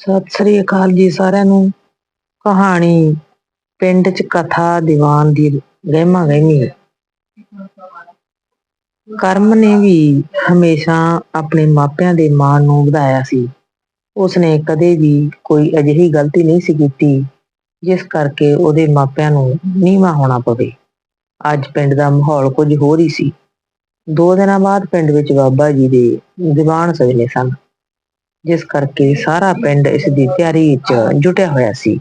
ਸਤਿ ਸ੍ਰੀ ਅਕਾਲ ਜੀ ਸਾਰਿਆਂ ਨੂੰ। ਕਹਾਣੀ, ਪਿੰਡ 'ਚ ਕਥਾ, ਦੀਵਾਨ ਦੀ ਗਹਿਮਾ ਗਹਿਮੀ ਕਰਮ ਨੇ ਵੀ ਹਮੇਸ਼ਾ ਆਪਣੇ ਮਾਪਿਆਂ ਦੇ ਮਾਣ ਨੂੰ ਵਧਾਇਆ ਸੀ। ਉਸਨੇ ਕਦੇ ਵੀ ਕੋਈ ਅਜਿਹੀ ਗਲਤੀ ਨਹੀਂ ਸੀ ਕੀਤੀ, ਜਿਸ ਕਰਕੇ ਉਹਦੇ ਮਾਪਿਆਂ ਨੂੰ ਨੀਵਾ ਹੋਣਾ ਪਵੇ। ਅੱਜ ਪਿੰਡ ਦਾ ਮਾਹੌਲ ਕੁਝ ਹੋਰ ਹੀ ਸੀ। ਦੋ ਦਿਨਾਂ ਬਾਅਦ ਪਿੰਡ ਵਿੱਚ ਬਾਬਾ ਜੀ ਦੇ ਦੀਵਾਨ ਸਜਣੇ ਸਨ। ਜਿਸ ਕਰਕੇ ਸਾਰਾ ਪਿੰਡ ਇਸ ਦੀ ਤਿਆਰੀ ਵਿੱਚ ਜੁਟਿਆ ਹੋਇਆ ਸੀ।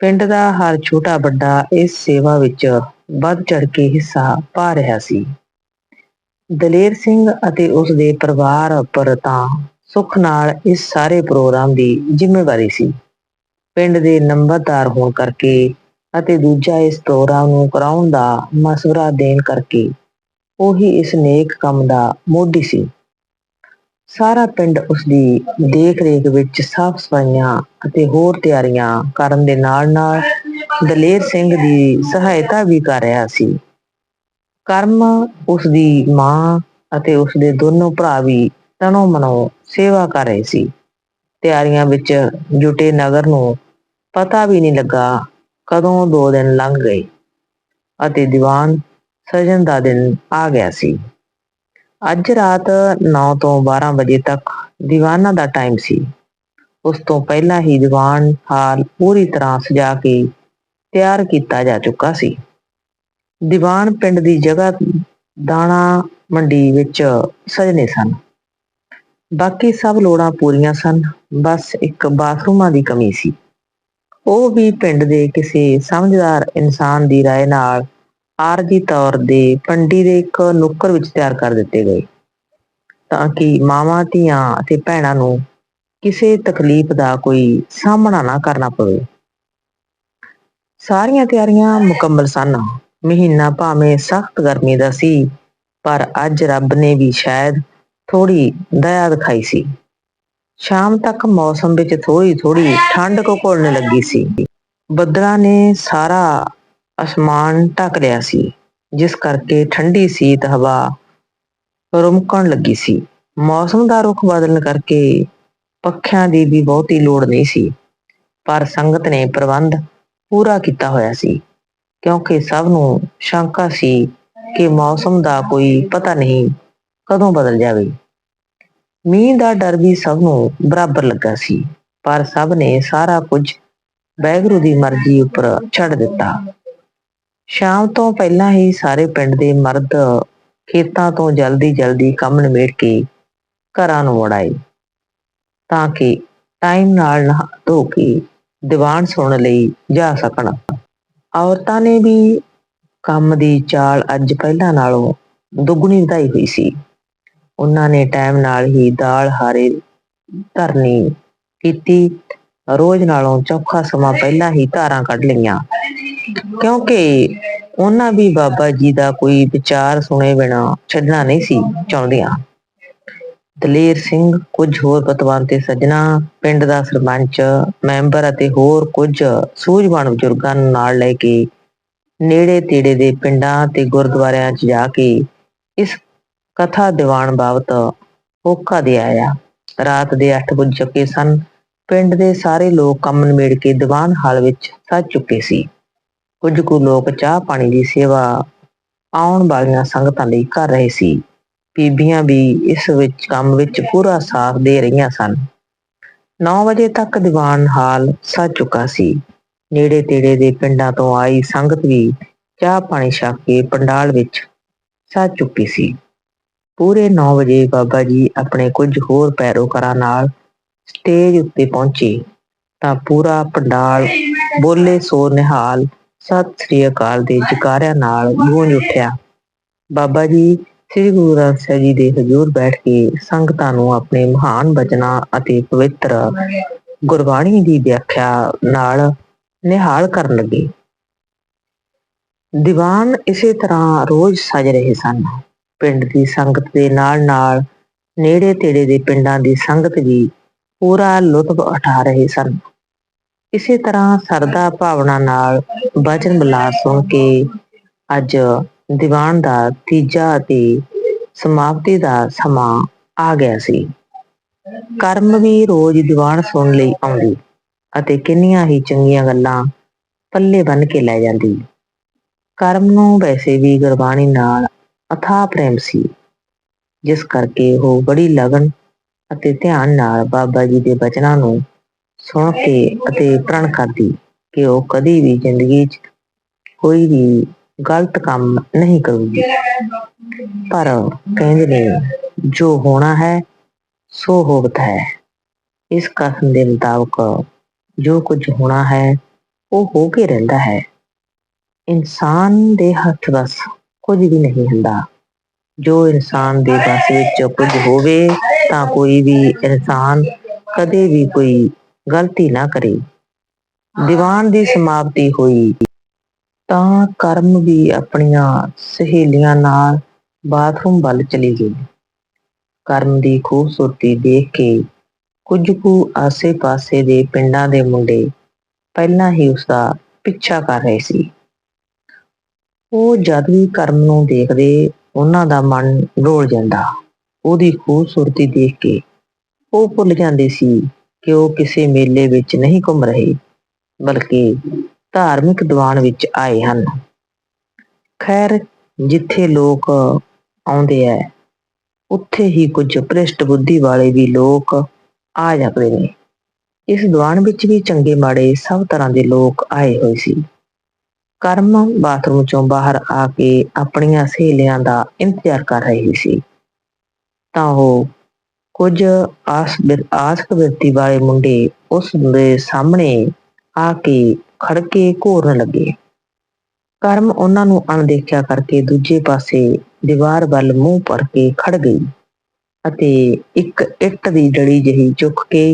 ਪਿੰਡ ਦਾ ਹਰ ਛੋਟਾ ਵੱਡਾ ਇਸ ਸੇਵਾ ਵਿੱਚ ਵੱਧ ਚੜ ਕੇ ਹਿੱਸਾ ਪਾ ਰਿਹਾ ਸੀ। ਦਲੇਰ ਸਿੰਘ ਅਤੇ ਉਸ ਦੇ ਪਰਿਵਾਰ ਉੱਪਰ ਤਾਂ ਸੁੱਖ ਨਾਲ ਇਸ ਸਾਰੇ ਪ੍ਰੋਗਰਾਮ ਦੀ ਜ਼ਿੰਮੇਵਾਰੀ ਸੀ। ਪਿੰਡ ਦੇ ਨੰਬਰਦਾਰ ਹੋਣ ਕਰਕੇ ਅਤੇ ਦੂਜਾ ਇਸ ਪ੍ਰੋਗਰਾਮ ਨੂੰ ਕਰਾਉਣ ਦਾ ਮਸ਼ਵਰਾ ਦੇਣ ਕਰਕੇ ਉਹੀ ਇਸ ਨੇਕ ਕੰਮ ਦਾ ਮੋਢੀ ਸੀ। ਸਾਰਾ ਪਿੰਡ ਉਸ ਦੀ ਦੇਖ-ਰੇਖ ਵਿੱਚ ਸਾਫ਼ ਸਫਾਈਆਂ ਅਤੇ ਹੋਰ ਤਿਆਰੀਆਂ ਕਰਨ ਦੇ ਨਾਲ-ਨਾਲ ਦਲੇਰ ਸਿੰਘ ਦੀ ਸਹਾਇਤਾ ਵੀ ਕਰ ਰਿਹਾ ਸੀ। ਕਰਮ ਉਸ ਦੀ ਮਾਂ ਅਤੇ ਉਸ ਦੇ ਦੋਨੋਂ ਭਰਾ ਵੀ ਤਨੋਂ ਮਨੋਂ ਸੇਵਾ ਕਰ ਰਹੇ ਸੀ। ਤਿਆਰੀਆਂ ਵਿੱਚ ਜੁਟੇ ਨਗਰ ਨੂੰ ਪਤਾ ਵੀ ਨਹੀਂ ਲੱਗਾ ਕਦੋਂ ਦੋ ਦਿਨ ਲੰਘ ਗਏ ਅਤੇ ਦੀਵਾਨ ਸਜਣ ਦਾ ਦਿਨ ਆ ਗਿਆ ਸੀ। ਅੱਜ ਰਾਤ 9 ਤੋਂ 12 ਵਜੇ ਤੱਕ ਦੀਵਾਨਾਂ ਦਾ ਟਾਈਮ ਸੀ ਉਸ ਤੋਂ ਪਹਿਲਾਂ ਹੀ ਦੀਵਾਨ ਹਾਲ ਪੂਰੀ ਤਰ੍ਹਾਂ ਸਜਾ ਕੇ ਤਿਆਰ ਕੀਤਾ ਜਾ ਚੁੱਕਾ ਸੀ ਦੀਵਾਨ ਪਿੰਡ ਦੀ ਜਗ੍ਹਾ ਦਾਣਾ ਮੰਡੀ ਵਿੱਚ ਸਜਨੇ ਸਨ ਬਾਕੀ ਸਭ ਲੋੜਾਂ ਪੂਰੀਆਂ ਸਨ ਬਸ ਇੱਕ ਬਾਥਰੂਮਾਂ ਦੀ ਕਮੀ ਸੀ ਉਹ ਵੀ ਪਿੰਡ ਦੇ ਕਿਸੇ ਸਮਝਦਾਰ ਇਨਸਾਨ ਦੀ رائے ਨਾਲ ਆਰਜੀ ਤੌਰ ਦੇ ਪੰਡੀ ਦੇ ਇੱਕ ਨੁੱਕਰ ਵਿੱਚ ਤਿਆਰ ਕਰ ਦਿੱਤੇ ਗਏ। ਤਾਂ ਕਿ ਮਾਵਾਂ, ਧੀਆਂ ਅਤੇ ਭੈਣਾਂ ਨੂੰ ਕਿਸੇ ਤਕਲੀਫ ਦਾ ਕੋਈ ਸਾਹਮਣਾ ਨਾ ਕਰਨਾ ਪਵੇ। ਸਾਰੀਆਂ ਤਿਆਰੀਆਂ ਮੁਕੰਮਲ ਸਨ। ਮਹੀਨਾ ਭਾਵੇਂ ਸਖਤ ਗਰਮੀ ਦਾ ਸੀ, ਪਰ ਅੱਜ ਰੱਬ ਨੇ ਵੀ ਸ਼ਾਇਦ ਥੋੜੀ ਦਇਆ ਦਿਖਾਈ ਸੀ। ਸ਼ਾਮ ਤੱਕ ਮੌਸਮ ਵਿੱਚ ਥੋੜੀ ਥੋੜੀ ਠੰਡ ਘੁਲਣ ਲੱਗੀ ਸੀ। ਬੱਦਲਾਂ ਨੇ ਸਾਰਾ ਅਸਮਾਨ ਢੱਕ ਰਿਹਾ ਸੀ, ਜਿਸ ਕਰਕੇ ਠੰਡੀ ਸੀਤ ਹਵਾ ਰੁਮਕਣ ਲੱਗੀ ਸੀ। ਮੌਸਮ ਦਾ ਰੁਖ ਬਦਲਣ ਕਰਕੇ ਪੱਖਿਆਂ ਦੀ ਵੀ ਬਹੁਤੀ ਲੋੜ ਨਹੀਂ ਸੀ, ਪਰ ਸੰਗਤ ਨੇ ਪ੍ਰਬੰਧ ਪੂਰਾ ਕੀਤਾ ਹੋਇਆ ਸੀ, ਕਿਉਂਕਿ ਸਭ ਨੂੰ ਸ਼ੰਕਾ ਸੀ ਕਿ ਮੌਸਮ ਦਾ ਕੋਈ ਪਤਾ ਨਹੀਂ ਕਦੋਂ ਬਦਲ ਜਾਵੇ। ਮੀਂਹ ਦਾ ਡਰ ਵੀ ਸਭ ਨੂੰ ਬਰਾਬਰ ਲੱਗਾ ਸੀ, ਪਰ ਸਭ ਨੇ ਸਾਰਾ ਕੁਝ ਵੈਗਰੂ ਦੀ ਮਰਜ਼ੀ ਉੱਪਰ ਛੱਡ ਦਿੱਤਾ। ਸ਼ਾਮ ਤੋਂ ਪਹਿਲਾਂ ਹੀ ਸਾਰੇ ਪਿੰਡ ਦੇ ਮਰਦ ਖੇਤਾਂ ਤੋਂ ਜਲਦੀ ਜਲਦੀ ਕੰਮ ਨਿਬੇੜ ਕੇ ਘਰਾਂ ਨੂੰ ਮੁੜ ਆਏ, ਤਾਂ ਕਿ ਟਾਈਮ ਨਾਲ ਨਹਾ ਧੋ ਕੇ ਦੀਵਾਨ ਸੁਣਨ ਲਈ ਜਾ ਸਕਣ। ਔਰਤਾਂ ਨੇ ਵੀ ਕੰਮ ਦੀ ਚਾਲ ਅੱਜ ਪਹਿਲਾਂ ਨਾਲੋਂ ਦੁੱਗਣੀ ਵਧਾਈ ਹੋਈ ਸੀ। ਉਹਨਾਂ ਨੇ ਟਾਈਮ ਨਾਲ ਹੀ ਦਾਲ ਹਾਰੇ ਧਰਨੀ ਕੀਤੀ। ਰੋਜ਼ ਨਾਲੋਂ ਚੌਖਾ ਸਮਾਂ ਪਹਿਲਾਂ ਹੀ ਧਾਰਾਂ ਕੱਢ ਲਈਆਂ। ਕਿਉਂਕਿ ਉਹਨਾਂ ਵੀ ਬਾਬਾ ਜੀ ਦਾ ਕੋਈ ਵਿਚਾਰ ਸੁਣੇ ਬਿਨਾ ਛੱਡਣਾ ਨਹੀਂ ਸੀ ਚਾਹੁੰਦੀਆਂ। ਦਲੇਰ ਸਿੰਘ, ਕੁਝ ਹੋਰ ਪਤਵਾਨ ਤੇ ਸੱਜਣਾ, ਪਿੰਡ ਦਾ ਸਰਪੰਚ, ਮੈਂਬਰ ਅਤੇ ਹੋਰ ਕੁਝ ਸੂਝਵਾਨ ਬਜ਼ੁਰਗਾਂ ਨੂੰ ਨਾਲ ਲੈ ਕੇ ਨੇੜੇ ਤੇੜੇ ਦੇ ਪਿੰਡਾਂ ਤੇ ਗੁਰਦੁਆਰਿਆਂ 'ਚ ਜਾ ਕੇ ਇਸ ਕਥਾ ਦੀਵਾਨ ਬਾਬਤ ਹੋਕਾ ਦੇ ਆਇਆ। ਰਾਤ ਦੇ 8 ਵਜੇ ਚੁੱਕੇ ਸਨ। ਪਿੰਡ ਦੇ ਸਾਰੇ ਲੋਕ ਕੰਮ ਨਿਬੇੜ ਕੇ ਦੀਵਾਨ ਹਾਲ ਵਿੱਚ ਸੱਜ ਚੁੱਕੇ ਸੀ। ਕੁਝ ਕੁ ਲੋਕ ਚਾਹ ਪਾਣੀ ਦੀ ਸੇਵਾ ਆਉਣ ਵਾਲੀਆਂ ਸੰਗਤਾਂ ਲਈ ਕਰ ਰਹੇ ਸੀ। ਬੀਬੀਆਂ ਵੀ ਇਸ ਵਿੱਚ ਕੰਮ ਵਿੱਚ ਪੂਰਾ ਸਾਥ ਦੇ ਰਹੀਆਂ ਸਨ। 9 ਵਜੇ ਤੱਕ ਦੀਵਾਨ ਹਾਲ ਸੱਜ ਚੁੱਕਾ ਸੀ। ਨੇੜੇ ਤੇੜੇ ਦੇ ਪਿੰਡਾਂ ਤੋਂ ਆਈ ਸੰਗਤ ਵੀ ਚਾਹ ਪਾਣੀ ਛਕ ਕੇ ਪੰਡਾਲ ਵਿੱਚ ਸੱਜ ਚੁੱਕੀ ਸੀ। ਪੂਰੇ 9 ਵਜੇ ਬਾਬਾ ਜੀ ਆਪਣੇ ਕੁਝ ਹੋਰ ਪੈਰੋਕਾਰਾਂ ਨਾਲ ਸਟੇਜ ਉੱਤੇ ਪਹੁੰਚੇ ਤਾਂ ਪੂਰਾ ਪੰਡਾਲ ਬੋਲੇ ਸੋ ਨਿਹਾਲ ਸਤਿ ਸ੍ਰੀ ਅਕਾਲ ਦੇ ਜਕਾਰਿਆਂ ਨਾਲ ਗੂੰਜ ਉੱਠਿਆ ਬਾਬਾ ਜੀ, ਸ੍ਰੀ ਗੁਰੂ ਗ੍ਰੰਥ ਸਾਹਿਬ ਜੀ ਦੇ ਹਜ਼ੂਰ ਬੈਠ ਕੇ ਸੰਗਤਾਂ ਨੂੰ ਆਪਣੇ ਮਹਾਨ ਬਚਨਾਂ ਅਤੇ ਪਵਿੱਤਰ ਗੁਰਬਾਣੀ ਦੀ ਵਿਆਖਿਆ ਨਾਲ ਨਿਹਾਲ ਕਰਨ ਲੱਗੇ। ਦੀਵਾਨ ਇਸੇ ਤਰ੍ਹਾਂ ਰੋਜ਼ ਸਜ ਰਹੇ ਸਨ। ਪਿੰਡ ਦੀ ਸੰਗਤ ਦੇ ਨਾਲ-ਨਾਲ ਨੇੜੇ ਤੇੜੇ ਦੇ ਪਿੰਡਾਂ ਦੀ ਸੰਗਤ ਵੀ ਪੂਰਾ ਲੁਤਫ ਉਠਾ ਰਹੇ ਸਨ। ਇਸੇ ਤਰ੍ਹਾਂ ਸਰਦਾ ਭਾਵਨਾ ਨਾਲ ਬਚਨ ਬਲਾਸ ਸੁਣ ਕੇ ਅੱਜ ਦੀਵਾਨ ਦਾ ਤੀਜਾ ਅਤੇ ਸਮਾਪਤੀ ਦਾ ਸਮਾਂ ਆ ਗਿਆ ਸੀ। ਕਰਮ ਵੀ ਰੋਜ਼ ਦੀਵਾਨ ਸੁਣਨ ਲਈ ਆਉਂਦੀ ਅਤੇ ਕਿੰਨੀਆਂ ਹੀ ਚੰਗੀਆਂ ਗੱਲਾਂ ਪੱਲੇ ਬੰਨ ਕੇ ਲੈ ਜਾਂਦੀ। ਕਰਮ ਨੂੰ ਵੈਸੇ ਵੀ ਗੁਰਬਾਣੀ ਨਾਲ ਅਥਾ ਪ੍ਰੇਮ ਸੀ, ਜਿਸ ਕਰਕੇ ਉਹ ਬੜੀ ਲਗਨ ਅਤੇ ਧਿਆਨ ਨਾਲ ਬਾਬਾ ਜੀ ਦੇ ਬਚਨਾਂ ਨੂੰ ਸੁਣ ਕੇ ਅਤੇ ਪ੍ਰਣ ਕਰਦੀ ਕਿ ਉਹ ਕਦੀ ਵੀ ਜ਼ਿੰਦਗੀ 'ਚ ਕੋਈ ਵੀ ਗਲਤ ਕੰਮ ਨਹੀਂ ਕਰੂਗੀ। ਪਰ ਕਹਿੰਦੇ ਨੇ, ਜੋ ਹੋਣਾ ਹੈ, ਸੋ ਹੋਵਤ ਹੈ। ਇਸ ਕਥਨ ਦੇ ਮੁਤਾਬਕ ਜੋ ਕੁਝ ਹੋਣਾ ਹੈ, ਉਹ ਹੋ ਕੇ ਰਹਿੰਦਾ ਹੈ। ਇਨਸਾਨ ਦੇ ਹੱਥ ਬਸ ਕੁਝ ਵੀ ਨਹੀਂ ਹੁੰਦਾ। ਜੋ ਇਨਸਾਨ ਦੇ ਬਸ ਵਿੱਚ ਕੁਝ ਹੋਵੇ, ਤਾਂ ਕੋਈ ਵੀ ਇਨਸਾਨ ਕਦੇ ਵੀ ਕੋਈ ਗਲਤੀ ਨਾ ਕਰੇ। ਦੀਵਾਨ ਦੀ ਸਮਾਪਤੀ ਹੋਈ। ਤਾਂ ਕਰਮ ਵੀ ਆਪਣੀਆਂ ਸਹੇਲੀਆਂ ਨਾਲ ਬਾਥਰੂਮ ਵੱਲ ਚਲੀ ਗਈ। ਕਰਮ ਦੀ ਖੂਬਸੂਰਤੀ ਦੇਖ ਕੇ ਕੁਝ ਕੁ ਆਸੇ-ਪਾਸੇ ਦੇ ਪਿੰਡਾਂ ਦੇ ਮੁੰਡੇ ਪਹਿਲਾਂ ਹੀ ਉਸ ਦਾ ਪਿੱਛਾ ਕਰ ਰਹੇ ਸੀ। ਉਹ ਜਦ ਵੀ ਕਰਮ ਨੂੰ ਦੇਖਦੇ, ਉਹਨਾਂ ਦਾ ਮਨ ਡੋਲ ਜਾਂਦਾ। ਉਹਦੀ ਖੂਬਸੂਰਤੀ ਦੇਖ ਕੇ ਉਹ ਭੁੱਲ ਜਾਂਦੇ ਸੀ ਕਿ ਉਹ ਕਿਸੇ ਮੇਲੇ ਵਿੱਚ ਨਹੀਂ ਘੁੰਮ ਰਹੇ, ਬਲਕਿ ਧਾਰਮਿਕ ਦੀਵਾਨ ਵਿੱਚ ਆਏ ਹਨ। ਖੈਰ, ਜਿੱਥੇ ਲੋਕ ਆਉਂਦੇ ਐ, ਉੱਥੇ ਹੀ ਕੁਝ ਭ੍ਰਿਸ਼ਟ ਬੁੱਧੀ ਵਾਲੇ ਵੀ ਲੋਕ ਆ ਜਾਂਦੇ ਨੇ। ਇਸ ਦੀਵਾਨ ਵਿੱਚ ਵੀ ਚੰਗੇ ਮਾੜੇ ਸਭ ਤਰ੍ਹਾਂ ਦੇ ਲੋਕ ਆਏ ਹੋਏ ਸੀ। ਕਰਮ ਬਾਥਰੂਮ ਚੋਂ ਬਾਹਰ ਆ ਕੇ ਆਪਣੀਆਂ ਸਹੇਲੀਆਂ ਦਾ ਇੰਤਜ਼ਾਰ ਕਰ ਰਹੀ ਸੀ। ਤਾਂ ਉਹ ਕੁਝ ਆਸ ਆਸਕ ਵਿਅਕਤੀ ਵਾਲੇ ਮੁੰਡੇ ਉਸ ਦੇ ਸਾਹਮਣੇ ਆ ਕੇ ਖੜ ਕੇ ਘੋਰਨ ਲੱਗੇ। ਕਰਮ ਉਹਨਾਂ ਨੂੰ ਅਣਦੇਖਿਆ ਕਰਕੇ ਦੂਜੇ ਪਾਸੇ ਦੀਵਾਰ ਵੱਲ ਮੂੰਹ ਪਰ ਕੇ ਖੜ ਗਈ ਅਤੇ ਇੱਕ ਇੱਟ ਦੀ ਡਲੀ ਜਹੀ ਚੁੱਕ ਕੇ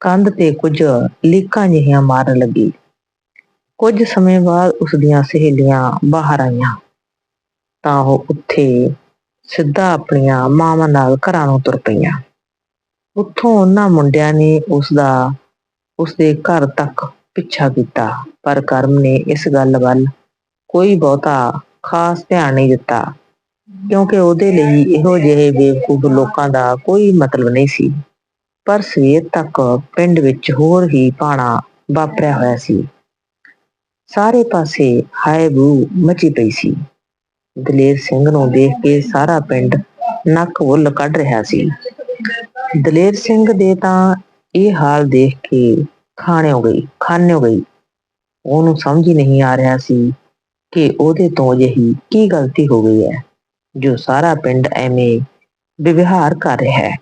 ਕੰਧ ਤੇ ਕੁਝ ਲੀਕਾਂ ਜਿਹੀਆਂ ਮਾਰਨ ਲੱਗੀ। ਕੁਝ ਸਮੇਂ ਬਾਅਦ ਉਸ ਦੀਆਂ ਸਹੇਲੀਆਂ ਬਾਹਰ ਆਈਆਂ। ਤਾਂ ਉਹ ਉੱਥੇ ਸਿੱਧਾ ਆਪਣੀਆਂ ਮਾਵਾਂ ਨਾਲ ਘਰਾਂ ਨੂੰ ਤੁਰ ਪਈਆਂ। ਉੱਥੋਂ ਉਹਨਾਂ ਮੁੰਡਿਆਂ ਨੇ ਉਸ ਦਾ ਉਸ ਦੇ ਘਰ ਤੱਕ ਪਿੱਛਾ ਕੀਤਾ। ਪਰ ਕਰਮ ਨੇ ਇਸ ਗੱਲ ਵੱਲ ਕੋਈ ਬਹੁਤਾ ਖਾਸ ਧਿਆਨ ਨਹੀਂ ਦਿੱਤਾ, ਕਿਉਂਕਿ ਉਹਦੇ ਲਈ ਇਹੋ ਜਿਹੇ ਬੇਵਕੂਫ ਲੋਕਾਂ ਦਾ ਕੋਈ ਮਤਲਬ ਨਹੀਂ ਸੀ। ਪਰ ਸਵੇਰ ਤੱਕ ਪਿੰਡ ਵਿੱਚ ਹੋਰ ਹੀ ਪਾਣਾ ਵਾਪਰਿਆ ਹੋਇਆ ਸੀ। ਸਾਰੇ ਪਾਸੇ ਹਾਏ ਬੂ ਮਚੀ ਪਈ ਸੀ। ਦਲੇਰ ਸਿੰਘ ਨੂੰ ਦੇਖ ਕੇ ਸਾਰਾ ਪਿੰਡ ਨੱਕ ਵੱਲ ਕੱਢ ਰਿਹਾ ਸੀ। ਦਲੇਰ ਸਿੰਘ ਦੇ ਤਾਂ ਇਹ ਹਾਲ ਦੇਖ ਕੇ ਖਾਣਿਓ ਗਈ ਖਾਣਿਓ ਗਈ। ਉਹਨੂੰ ਸਮਝ ਹੀ ਨਹੀਂ ਆ ਰਿਹਾ ਸੀ ਕਿ ਉਹਦੇ ਤੋਂ ਜਿਹੀ ਕੀ ਗਲਤੀ ਹੋ ਗਈ ਹੈ, ਜੋ ਸਾਰਾ ਪਿੰਡ ਐਵੇਂ ਵਿਵਹਾਰ ਕਰ ਰਿਹਾ ਹੈ।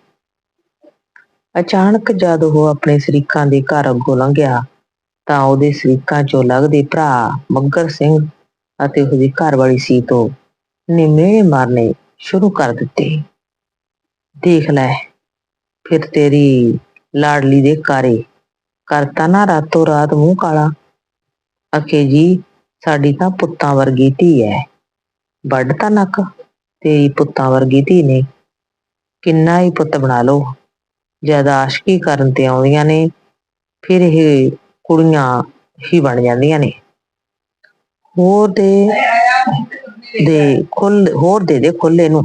ਅਚਾਨਕ ਜਦ ਉਹ ਆਪਣੇ ਸਰੀਕਾਂ ਦੇ ਘਰ ਅੱਗੋਂ ਲੰਘਿਆ, ਤਾਂ ਉਹਦੇ ਸਰੀਕਾਂ ਚੋਂ ਲੱਗਦੇ ਭਰਾ ਮੱਗਰ ਸਿੰਘ ਅਤੇ ਉਹਦੀ ਘਰਵਾਲੀ ਸੀ ਤੋਂ ਨਿਮੇ ਮਾਰਨੇ ਸ਼ੁਰੂ ਕਰ ਦਿੱਤੇ। ਦੇਖ ਲੈ ਫਿਰ ਤੇਰੀ ਲਾਡਲੀ ਦੇ ਕਾਰੇ ਕਰਤਾ ਨਾ ਰਾਤੋਂ ਰਾਤ ਮੂੰਹ ਕਾਲਾ। ਅਖੇ ਜੀ, ਸਾਡੀ ਤਾਂ ਪੁੱਤਾਂ ਵਰਗੀ ਧੀ ਹੈ ਵੱਡ ਤਾਂ ਨੱਕ, ਤੇਰੀ ਪੁੱਤਾਂ ਵਰਗੀ ਧੀ ਨੇ। ਕਿੰਨਾ ਹੀ ਪੁੱਤ ਬਣਾ ਲਓ। ਜਦ ਆਸ਼ਕੀ ਕਰਨ ਤੇ ਆਉਂਦੀਆਂ ਨੇ, ਫਿਰ ਇਹ ਕੁੜੀਆਂ ਹੀ ਬਣ ਜਾਂਦੀਆਂ ਨੇ। ਹੋਰ ਦੇ ਦੇ ਖੁੱਲ, ਹੋਰ ਦੇ ਦੇ ਖੁੱਲੇ ਨੂੰ।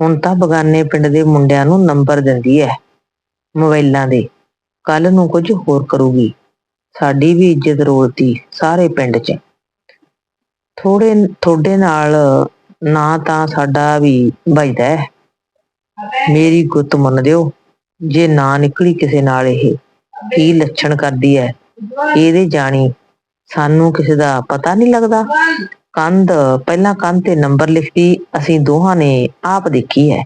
ਹੁਣ ਤਾਂ ਬਗਾਨੇ ਪਿੰਡ ਦੇ ਮੁੰਡਿਆਂ ਨੂੰ ਨੰਬਰ ਦਿੰਦੀ ਐ, ਮੋਬਾਈਲਾਂ ਦੇ। ਕੱਲ ਨੂੰ ਕੁਝ ਹੋਰ ਕਰੂਗੀ। ਸਾਡੀ ਵੀ ਇੱਜ਼ਤ ਰੋਲਤੀ ਸਾਰੇ ਪਿੰਡ 'ਚ। ਥੋੜੇ ਥੋੜੇ ਨਾਲ ਨਾ ਤਾਂ ਸਾਡਾ ਵੀ ਵੱਜਦਾ ਹੈ ਮੇਰੀ ਗੁੱਤ ਮੰਨ ਦਿਓ, ਜੇ ਨਾ ਨਿਕਲੀ ਕਿਸੇ ਨਾਲ ਇਹ, ਕੀ ਲੱਛਣ ਕਰਦੀ ਹੈ ਇਹਦੇ ਜਾਣੀ ਸਾਨੂੰ ਕਿਸੇ ਦਾ ਪਤਾ ਨਹੀਂ ਲੱਗਦਾ। ਕੰਧ, ਪਹਿਲਾਂ ਕੰਧ ਤੇ ਨੰਬਰ ਲਿਖਤੀ, ਅਸੀਂ ਦੋਹਾਂ ਨੇ ਆਪ ਦੇਖੀ ਹੈ।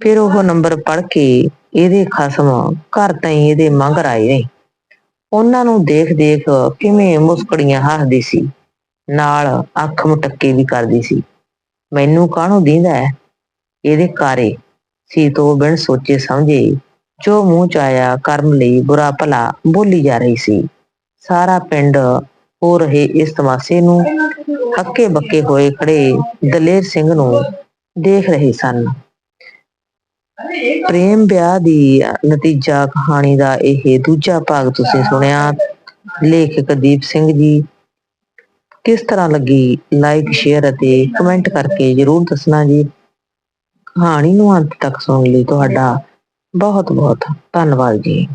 ਫਿਰ ਉਹ ਨੰਬਰ ਪੜ੍ਹ ਕੇ ਇਹਦੇ ਖਸਮ ਘਰ ਤਾਈਂ ਇਹਦੇ ਮੰਗਰ ਆਏ ਨੇ। ਉਹਨਾਂ ਨੂੰ ਦੇਖ ਦੇਖ ਕਿਵੇਂ ਮੁਸਕੜੀਆਂ ਹੱਸਦੀ ਸੀ, ਨਾਲ ਅੱਖ ਮਟੱਕੇ ਵੀ ਕਰਦੀ ਸੀ। ਮੈਨੂੰ ਕਾਹਨੂੰ ਦੀਂਦਾ ਹੈ? ਇਹਦੇ ਕਾਰੇ ਸੀ ਤੋਂ ਬਿਨ ਸੋਚੇ ਸਮਝੇ, ਜੋ ਮੂੰਹ ਚ ਆਇਆ ਕਰਮ ਲਈ ਬੁਰਾ ਭਲਾ ਬੋਲੀ ਜਾ ਰਹੀ ਸੀ। ਸਾਰਾ ਪਿੰਡ ਹੋ ਰਹੇ ਇਸ ਤਮਾਸ਼ੇ ਨੂੰ ਹੱਕੇ ਬੱਕੇ ਹੋਏ ਖੜੇ ਦਲੇਰ ਸਿੰਘ ਨੂੰ ਦੇਖ ਰਹੇ ਸਨ। ਪ੍ਰੇਮ ਵਿਆਹ ਦੀ ਨਤੀਜਾ ਕਹਾਣੀ ਦਾ ਇਹ ਦੂਜਾ ਭਾਗ ਤੁਸੀਂ ਸੁਣਿਆ। ਲੇਖਕ ਦੀਪ ਸਿੰਘ ਜੀ, ਕਿਸ ਤਰ੍ਹਾਂ ਲੱਗੀ ਲਾਈਕ ਸ਼ੇਅਰ ਅਤੇ ਕਮੈਂਟ ਕਰਕੇ ਜਰੂਰ ਦੱਸਣਾ ਜੀ। ਕਹਾਣੀ ਨੂੰ ਅੰਤ ਤੱਕ ਸੁਣਨ ਲਈ ਤੁਹਾਡਾ ਬਹੁਤ ਬਹੁਤ ਧੰਨਵਾਦ ਜੀ।